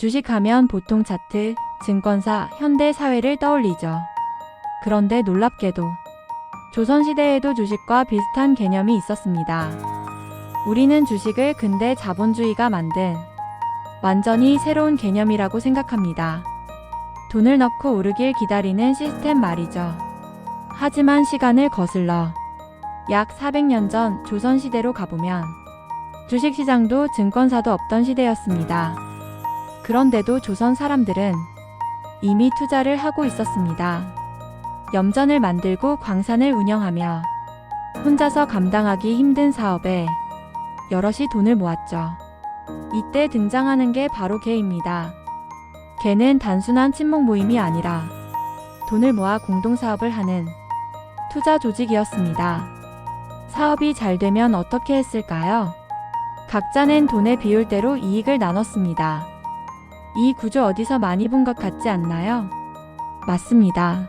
주식하면 보통 차트, 증권사, 현대 사회를 떠올리죠. 그런데 놀랍게도 조선시대에도 주식과 비슷한 개념이 있었습니다. 우리는 주식을 근대 자본주의가 만든 완전히 새로운 개념이라고 생각합니다. 돈을 넣고 오르길 기다리는 시스템 말이죠. 하지만 시간을 거슬러 약 400년 전 조선시대로 가보면 주식시장도 증권사도 없던 시대였습니다. 그런데도 조선 사람들은 이미 투자를 하고 있었습니다. 염전을 만들고 광산을 운영하며 혼자서 감당하기 힘든 사업에 여럿이 돈을 모았죠. 이때 등장하는 게 바로 개입니다. 개는 단순한 친목 모임이 아니라 돈을 모아 공동사업을 하는 투자 조직이었습니다. 사업이 잘 되면 어떻게 했을까요? 각자 낸 돈의 비율대로 이익을 나눴습니다. 이 구조 어디서 많이 본 것 같지 않나요? 맞습니다.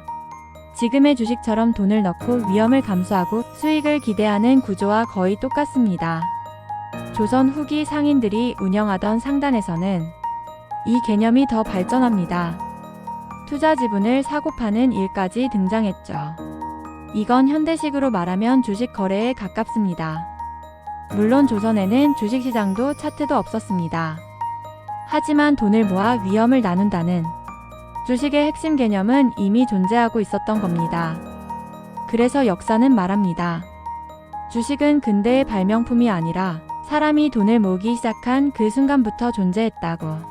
지금의 주식처럼 돈을 넣고 위험을 감수하고 수익을 기대하는 구조와 거의 똑같습니다. 조선 후기 상인들이 운영하던 상단에서는 이 개념이 더 발전합니다. 투자 지분을 사고 파는 일까지 등장했죠. 이건 현대식으로 말하면 주식 거래에 가깝습니다. 물론 조선에는 주식시장도 차트도 없었습니다. 하지만 돈을 모아 위험을 나눈다는 주식의 핵심 개념은 이미 존재하고 있었던 겁니다. 그래서 역사는 말합니다. 주식은 근대의 발명품이 아니라 사람이 돈을 모으기 시작한 그 순간부터 존재했다고.